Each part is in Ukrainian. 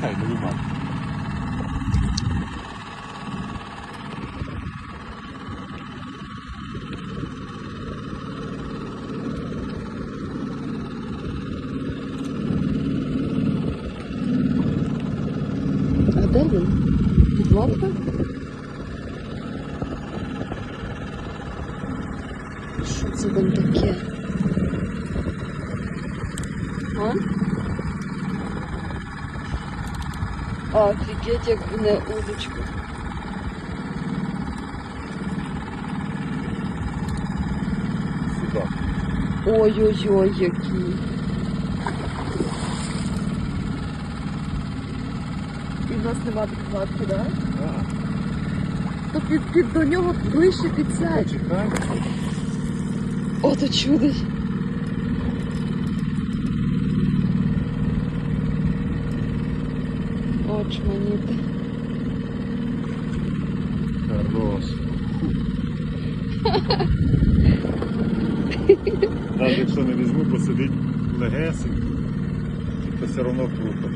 Хай не вимати. А де він? Під лодкою? Що це там таке? А? Офігеть, як гне удочку. Ой-ой-ой, який. І в нас нема підкладки, так? А, То під, під до нього ближче підсядь. Почекай. Ото чудить. Очманіти. Хорош. Навіть якщо не візьму, посидить легесенько, то все одно круто.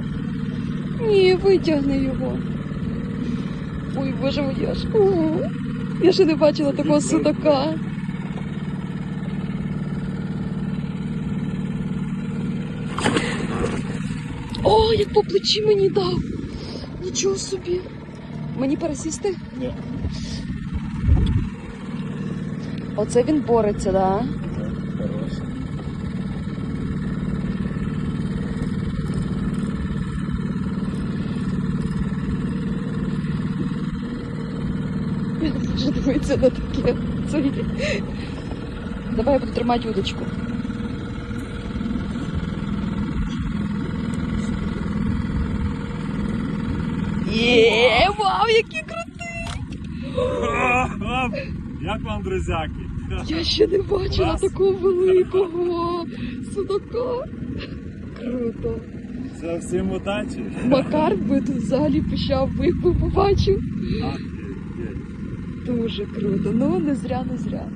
Ні, витягни його. Ой, боже мой, я ж. Я ще не бачила такого судака. О, як по плечі мені дав. Нічого собі. Мені пересісти? Ні. Оце він бореться, да? Хорош. Вже дивиться на таке. Це- Давай я буду тримати удочку. Є, вау, який крутий! Як вам, друзяки? Я ще не бачила такого великого судака. Круто. Це всім удачі. Макар би тут взагалі пищав, би їх би побачив. Дуже круто. Ну, не зря, не зря.